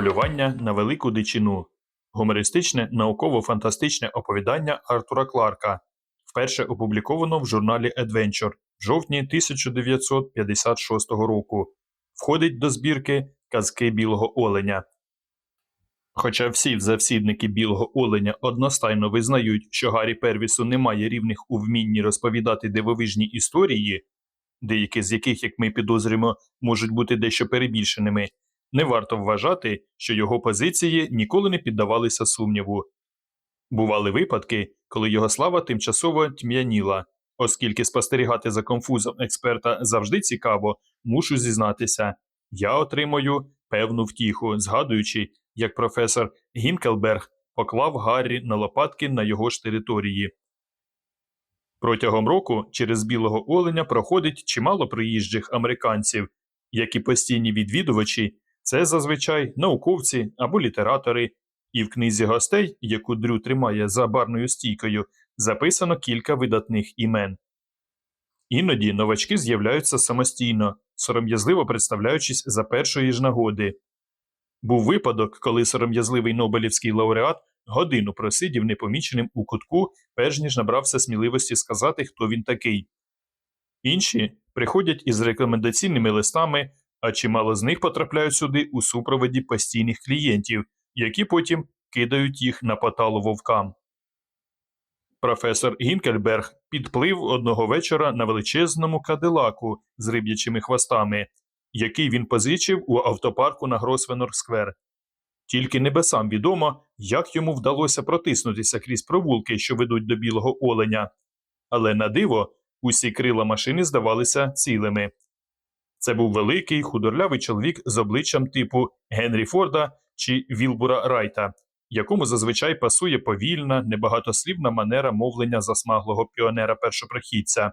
Полювання на велику дичину. Гумористичне науково-фантастичне оповідання Артура Кларка, вперше опубліковано в журналі Adventure в жовтні 1956 року. Входить до збірки Казки Білого Оленя. Хоча всі завсідники Білого Оленя одностайно визнають, що Гаррі Первісу немає рівних у вмінні розповідати дивовижні історії, деякі з яких, як ми підозрюємо, можуть бути дещо перебільшеними, не варто вважати, що його позиції ніколи не піддавалися сумніву. Бували випадки, коли його слава тимчасово тьмяніла, оскільки спостерігати за конфузом експерта завжди цікаво, мушу зізнатися. Я отримую певну втіху, згадуючи, як професор Гінкелберг поклав Гаррі на лопатки на його ж території. Протягом року через білого оленя проходить чимало приїжджих американців, які постійні відвідувачі це зазвичай науковці або літератори, і в книзі гостей, яку Дрю тримає за барною стійкою, записано кілька видатних імен. Іноді новачки з'являються самостійно, сором'язливо представляючись за першої ж нагоди. Був випадок, коли сором'язливий Нобелівський лауреат годину просидів непоміченим у кутку, перш ніж набрався сміливості сказати, хто він такий. Інші приходять із рекомендаційними листами, а чимало з них потрапляють сюди у супроводі постійних клієнтів, які потім кидають їх на поталу вовкам. Професор Гінкельберг підплив одного вечора на величезному кадилаку з риб'ячими хвостами, який він позичив у автопарку на Гросвенор Сквер. Тільки небесам відомо, як йому вдалося протиснутися крізь провулки, що ведуть до білого оленя. Але на диво, усі крила машини здавалися цілими. Це був великий худорлявий чоловік з обличчям типу Генрі Форда чи Вілбура Райта, якому зазвичай пасує повільна, небагатослівна манера мовлення засмаглого піонера першопрохідця.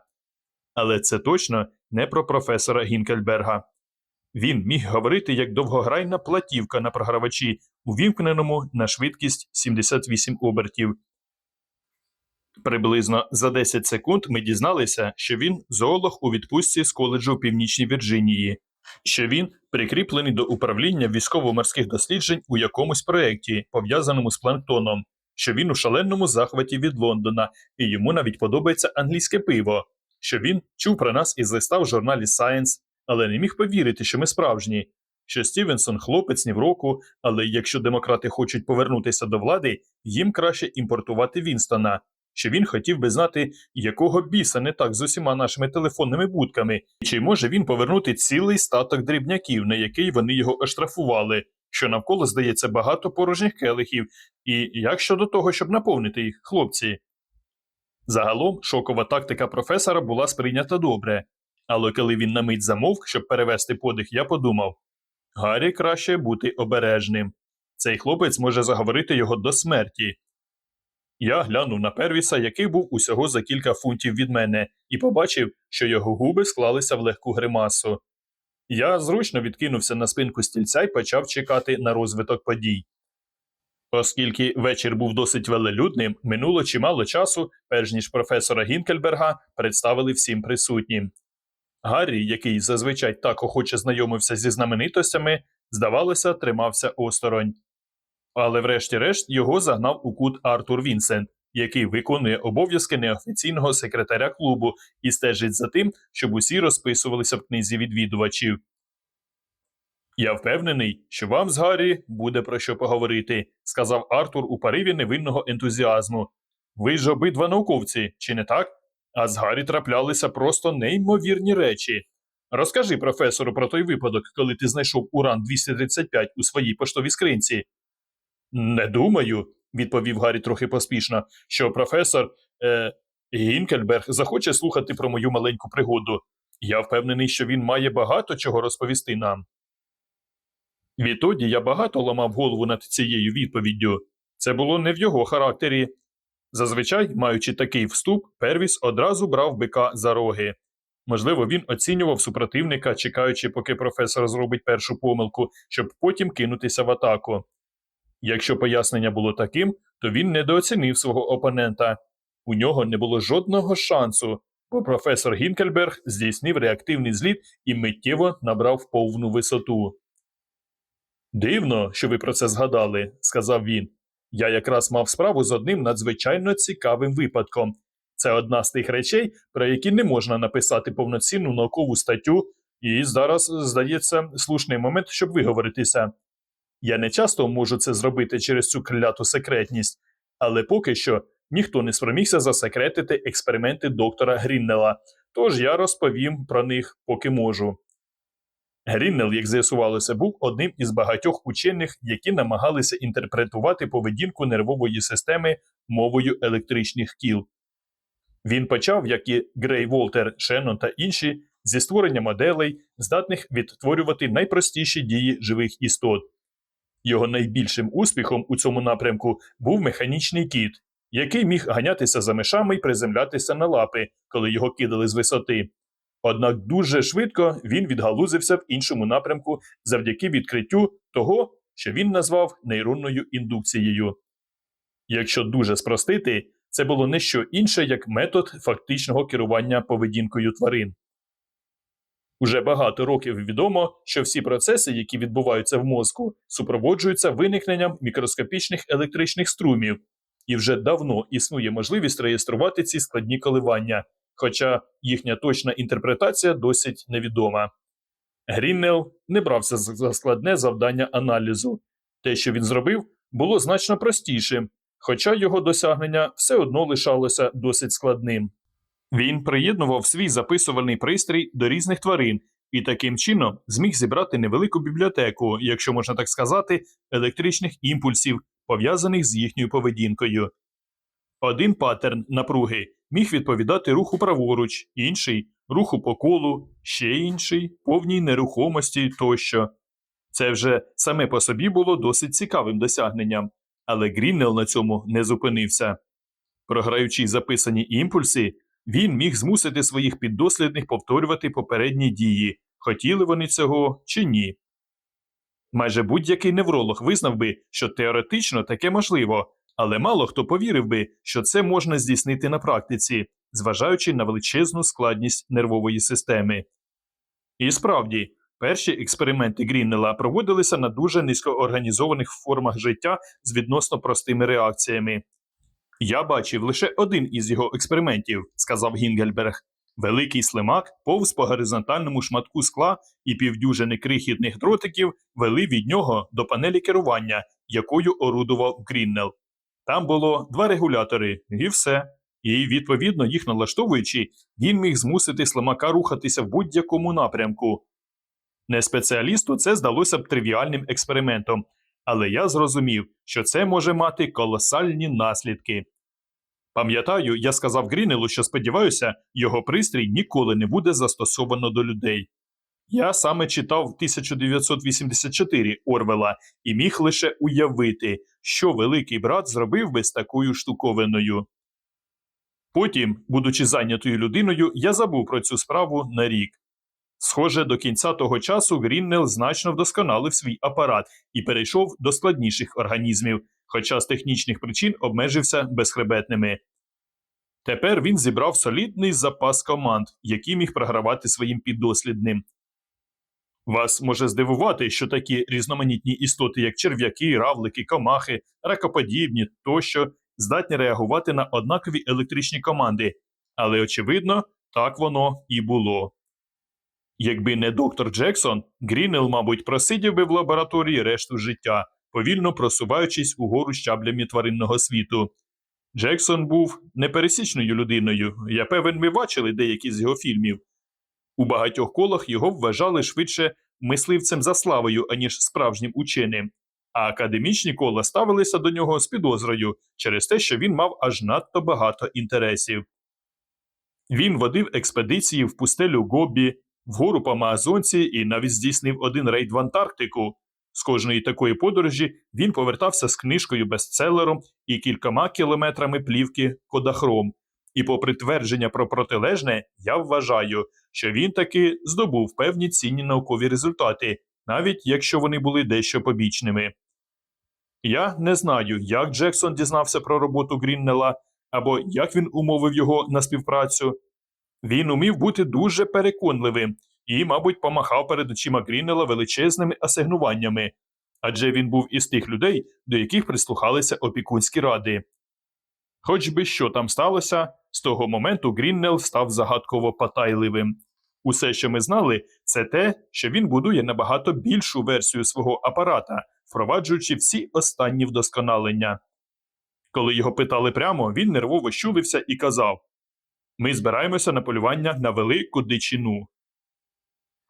Але це точно не про професора Гінкельберга. Він міг говорити як довгограйна платівка на програвачі, увімкненому на швидкість 78 обертів. Приблизно за 10 секунд ми дізналися, що він зоолог у відпустці з коледжу в Північній Вірджинії, що він прикріплений до управління військово-морських досліджень у якомусь проєкті, пов'язаному з планктоном, що він у шаленому захваті від Лондона і йому навіть подобається англійське пиво, що він чув про нас із листа в журналі Science, але не міг повірити, що ми справжні, що Стівенсон хлопець ні в року, але якщо демократи хочуть повернутися до влади, їм краще імпортувати Вінстона, що він хотів би знати, якого біса не так з усіма нашими телефонними будками, і чи може він повернути цілий статок дрібняків, на який вони його оштрафували, що навколо здається багато порожніх келихів, і як щодо того, щоб наповнити їх, хлопці. Загалом шокова тактика професора була сприйнята добре, але коли він на мить замовк, щоб перевести подих, я подумав Гаррі краще бути обережним. Цей хлопець може заговорити його до смерті. Я глянув на первіса, який був усього за кілька фунтів від мене, і побачив, що його губи склалися в легку гримасу. Я зручно відкинувся на спинку стільця і почав чекати на розвиток подій. Оскільки вечір був досить велелюдним, минуло чимало часу, перш ніж професора Гінкельберга представили всім присутнім. Гаррі, який зазвичай так охоче знайомився зі знаменитостями, здавалося, тримався осторонь. Але врешті-решт його загнав у кут Артур Вінсент, який виконує обов'язки неофіційного секретаря клубу і стежить за тим, щоб усі розписувалися в книзі відвідувачів. Я впевнений, що вам з Гаррі буде про що поговорити, сказав Артур у пориві невинного ентузіазму. Ви ж обидва науковці, чи не так? А з Гаррі траплялися просто неймовірні речі. Розкажи професору про той випадок, коли ти знайшов уран 235 у своїй поштовій скринці. Не думаю, відповів Гаррі трохи поспішно, що професор е, Гінкельберг захоче слухати про мою маленьку пригоду. Я впевнений, що він має багато чого розповісти нам. Відтоді я багато ламав голову над цією відповіддю. Це було не в його характері. Зазвичай, маючи такий вступ, Первіс одразу брав бика за роги. Можливо, він оцінював супротивника, чекаючи, поки професор зробить першу помилку, щоб потім кинутися в атаку. Якщо пояснення було таким, то він недооцінив свого опонента. У нього не було жодного шансу, бо професор Гінкельберг здійснив реактивний зліт і миттєво набрав повну висоту. Дивно, що ви про це згадали, сказав він. Я якраз мав справу з одним надзвичайно цікавим випадком. Це одна з тих речей, про які не можна написати повноцінну наукову статтю, і зараз, здається, слушний момент, щоб виговоритися. Я не часто можу це зробити через цю кляту секретність, але поки що ніхто не спромігся засекретити експерименти доктора Гріннела, тож я розповім про них, поки можу. Гріннел, як з'ясувалося, був одним із багатьох учених, які намагалися інтерпретувати поведінку нервової системи мовою електричних кіл. Він почав, як і Грей Волтер, Шеннон та інші, зі створення моделей, здатних відтворювати найпростіші дії живих істот. Його найбільшим успіхом у цьому напрямку був механічний кіт, який міг ганятися за мишами і приземлятися на лапи, коли його кидали з висоти. Однак дуже швидко він відгалузився в іншому напрямку завдяки відкриттю того, що він назвав нейронною індукцією. Якщо дуже спростити, це було не що інше, як метод фактичного керування поведінкою тварин. Уже багато років відомо, що всі процеси, які відбуваються в мозку, супроводжуються виникненням мікроскопічних електричних струмів, і вже давно існує можливість реєструвати ці складні коливання, хоча їхня точна інтерпретація досить невідома. Гріннел не брався за складне завдання аналізу. Те, що він зробив, було значно простішим, хоча його досягнення все одно лишалося досить складним. Він приєднував свій записувальний пристрій до різних тварин і таким чином зміг зібрати невелику бібліотеку, якщо можна так сказати, електричних імпульсів, пов'язаних з їхньою поведінкою. Один паттерн напруги міг відповідати руху праворуч, інший руху по колу, ще інший повній нерухомості тощо. Це вже саме по собі було досить цікавим досягненням, але Гріннел на цьому не зупинився. Програючи записані імпульси, він міг змусити своїх піддослідних повторювати попередні дії, хотіли вони цього чи ні. Майже будь-який невролог визнав би, що теоретично таке можливо, але мало хто повірив би, що це можна здійснити на практиці, зважаючи на величезну складність нервової системи. І справді, перші експерименти Гріннела проводилися на дуже низькоорганізованих формах життя з відносно простими реакціями. Я бачив лише один із його експериментів, сказав Гінгельберг. Великий слимак повз по горизонтальному шматку скла і півдюжини крихітних дротиків вели від нього до панелі керування, якою орудував Гріннел. Там було два регулятори, і все. І, відповідно, їх налаштовуючи, він міг змусити слимака рухатися в будь-якому напрямку. Не спеціалісту це здалося б тривіальним експериментом, але я зрозумів, що це може мати колосальні наслідки. Пам'ятаю, я сказав Грінелу, що сподіваюся, його пристрій ніколи не буде застосовано до людей. Я саме читав 1984 Орвела і міг лише уявити, що великий брат зробив би з такою штуковиною. Потім, будучи зайнятою людиною, я забув про цю справу на рік. Схоже, до кінця того часу Гріннел значно вдосконалив свій апарат і перейшов до складніших організмів, хоча з технічних причин обмежився безхребетними. Тепер він зібрав солідний запас команд, які міг програвати своїм піддослідним. Вас може здивувати, що такі різноманітні істоти, як черв'яки, равлики, комахи, ракоподібні тощо, здатні реагувати на однакові електричні команди, але, очевидно, так воно і було. Якби не доктор Джексон, Грінел, мабуть, просидів би в лабораторії решту життя, повільно просуваючись угору щаблями тваринного світу. Джексон був непересічною людиною, я певен, ми бачили деякі з його фільмів. У багатьох колах його вважали швидше мисливцем за славою, аніж справжнім ученим, а академічні кола ставилися до нього з підозрою через те, що він мав аж надто багато інтересів. Він водив експедиції в пустелю Гоббі, вгору по Амазонці і навіть здійснив один рейд в Антарктику. З кожної такої подорожі він повертався з книжкою бестселером і кількома кілометрами плівки Кодахром. І, попри твердження про протилежне, я вважаю, що він таки здобув певні цінні наукові результати, навіть якщо вони були дещо побічними. Я не знаю, як Джексон дізнався про роботу Гріннела або як він умовив його на співпрацю. Він умів бути дуже переконливим і, мабуть, помахав перед очима Гріннела величезними асигнуваннями. адже він був із тих людей, до яких прислухалися опікунські ради. Хоч би що там сталося, з того моменту Гріннел став загадково потайливим. Усе, що ми знали, це те, що він будує набагато більшу версію свого апарата, впроваджуючи всі останні вдосконалення. Коли його питали прямо, він нервово щулився і казав: Ми збираємося на полювання на велику дичину.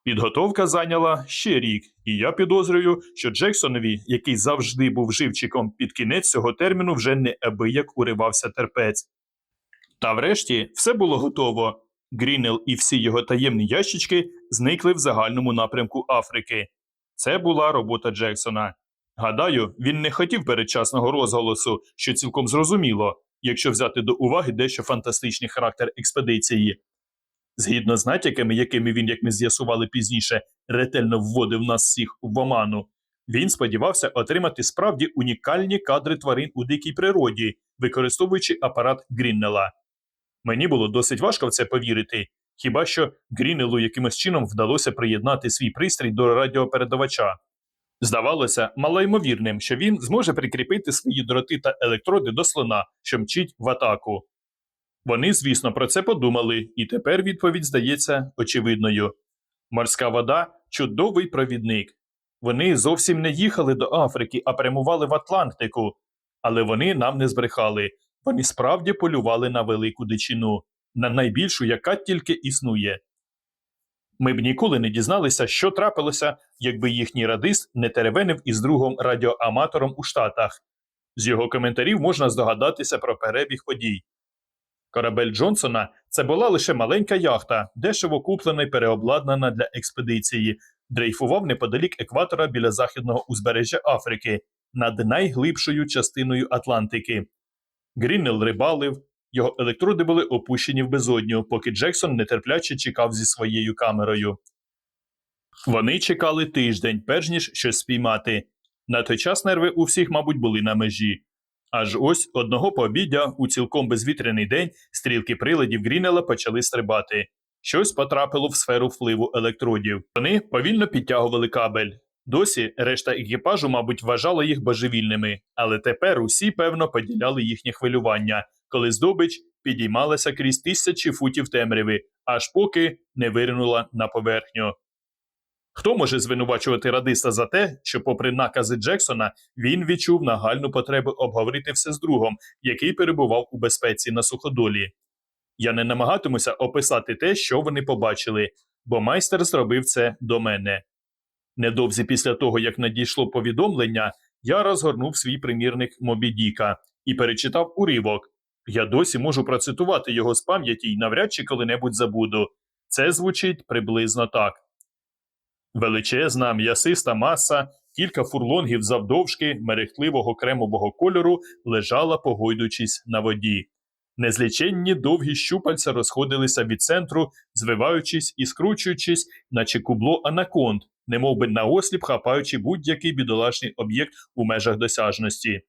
Підготовка зайняла ще рік, і я підозрюю, що Джексонові, який завжди був живчиком під кінець цього терміну, вже неабияк уривався терпець. Та врешті все було готово. Грінел і всі його таємні ящички зникли в загальному напрямку Африки. Це була робота Джексона. Гадаю, він не хотів передчасного розголосу, що цілком зрозуміло, якщо взяти до уваги дещо фантастичний характер експедиції. Згідно з натяками, якими він, як ми з'ясували пізніше, ретельно вводив нас всіх в оману, він сподівався отримати справді унікальні кадри тварин у дикій природі, використовуючи апарат Гріннела. Мені було досить важко в це повірити, хіба що Грінелу якимось чином вдалося приєднати свій пристрій до радіопередавача. Здавалося малоймовірним, що він зможе прикріпити свої дроти та електроди до слона, що мчить в атаку. Вони, звісно, про це подумали, і тепер відповідь здається очевидною. Морська вода чудовий провідник. Вони зовсім не їхали до Африки, а прямували в Атлантику. Але вони нам не збрехали. Вони справді полювали на велику дичину, на найбільшу, яка тільки існує. Ми б ніколи не дізналися, що трапилося, якби їхній радист не теревенив із другом радіоаматором у Штатах. З його коментарів можна здогадатися про перебіг подій. Корабель Джонсона це була лише маленька яхта, дешево куплена й переобладнана для експедиції, дрейфував неподалік екватора біля західного узбережжя Африки над найглибшою частиною Атлантики. Гріннел рибалив, його електроди були опущені в безодню, поки Джексон нетерпляче чекав зі своєю камерою. Вони чекали тиждень, перш ніж щось спіймати. На той час нерви у всіх, мабуть, були на межі. Аж ось одного пообіддя у цілком безвітряний день стрілки приладів Грінела почали стрибати. Щось потрапило в сферу впливу електродів. Вони повільно підтягували кабель. Досі решта екіпажу, мабуть, вважала їх божевільними, але тепер усі, певно, поділяли їхнє хвилювання, коли здобич підіймалася крізь тисячі футів темряви, аж поки не виринула на поверхню. Хто може звинувачувати радиста за те, що, попри накази Джексона, він відчув нагальну потребу обговорити все з другом, який перебував у безпеці на суходолі? Я не намагатимуся описати те, що вони побачили, бо майстер зробив це до мене. Недовзі після того, як надійшло повідомлення, я розгорнув свій примірник Мобі Діка і перечитав уривок. Я досі можу процитувати його з пам'яті і навряд чи коли-небудь забуду. Це звучить приблизно так. Величезна м'ясиста маса, кілька фурлонгів завдовжки мерехтливого кремового кольору лежала, погойдуючись на воді. Незліченні довгі щупальця розходилися від центру, звиваючись і скручуючись, наче кубло анаконд, немовби наосліп хапаючи будь-який бідолашний об'єкт у межах досяжності.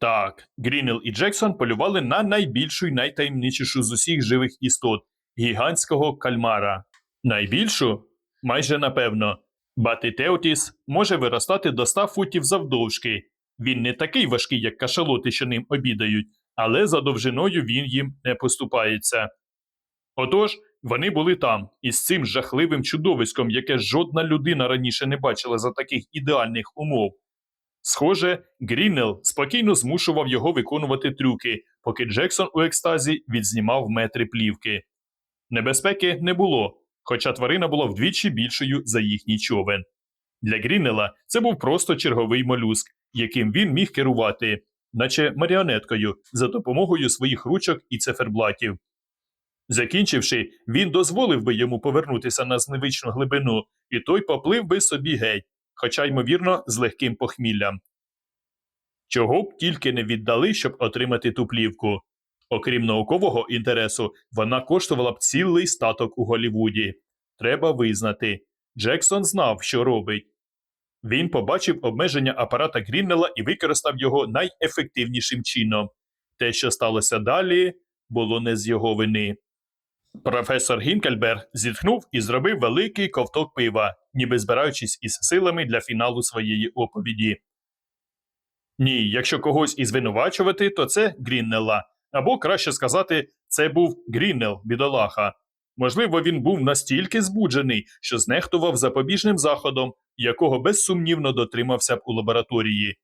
Так, Грінел і Джексон полювали на найбільшу і найтаємничішу з усіх живих істот гігантського кальмара. Найбільшу? Майже напевно. Батитеотіс може виростати до 100 футів завдовжки. Він не такий важкий, як кашалоти, що ним обідають, але за довжиною він їм не поступається. Отож, вони були там, із цим жахливим чудовиськом, яке жодна людина раніше не бачила за таких ідеальних умов. Схоже, Грінел спокійно змушував його виконувати трюки, поки Джексон у екстазі відзнімав метри плівки. Небезпеки не було, хоча тварина була вдвічі більшою за їхній човен. Для Грінела це був просто черговий молюск, яким він міг керувати, наче маріонеткою, за допомогою своїх ручок і циферблатів. Закінчивши, він дозволив би йому повернутися на зневичну глибину, і той поплив би собі геть, хоча, ймовірно, з легким похміллям. Чого б тільки не віддали, щоб отримати ту плівку. Окрім наукового інтересу, вона коштувала б цілий статок у Голлівуді. Треба визнати. Джексон знав, що робить. Він побачив обмеження апарата Гріннела і використав його найефективнішим чином. Те, що сталося далі, було не з його вини. Професор Гінкельберг зітхнув і зробив великий ковток пива, ніби збираючись із силами для фіналу своєї оповіді. Ні, якщо когось і звинувачувати, то це Гріннелла. Або краще сказати, це був Гріннел, бідолаха. Можливо, він був настільки збуджений, що знехтував запобіжним заходом, якого безсумнівно дотримався б у лабораторії.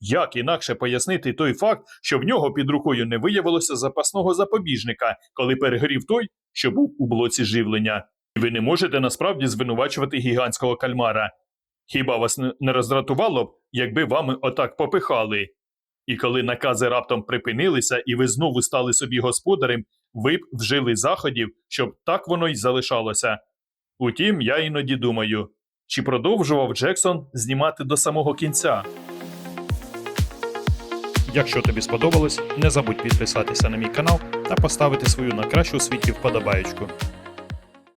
Як інакше пояснити той факт, що в нього під рукою не виявилося запасного запобіжника, коли перегорів той, що був у блоці живлення? І ви не можете насправді звинувачувати гігантського кальмара. Хіба вас не- роздратувало б, якби вами отак попихали? І коли накази раптом припинилися, і ви знову стали собі господарем, ви б вжили заходів, щоб так воно й залишалося. Утім, я іноді думаю, чи продовжував Джексон знімати до самого кінця? Якщо тобі сподобалось, не забудь підписатися на мій канал та поставити свою на кращу світі вподобаєчку.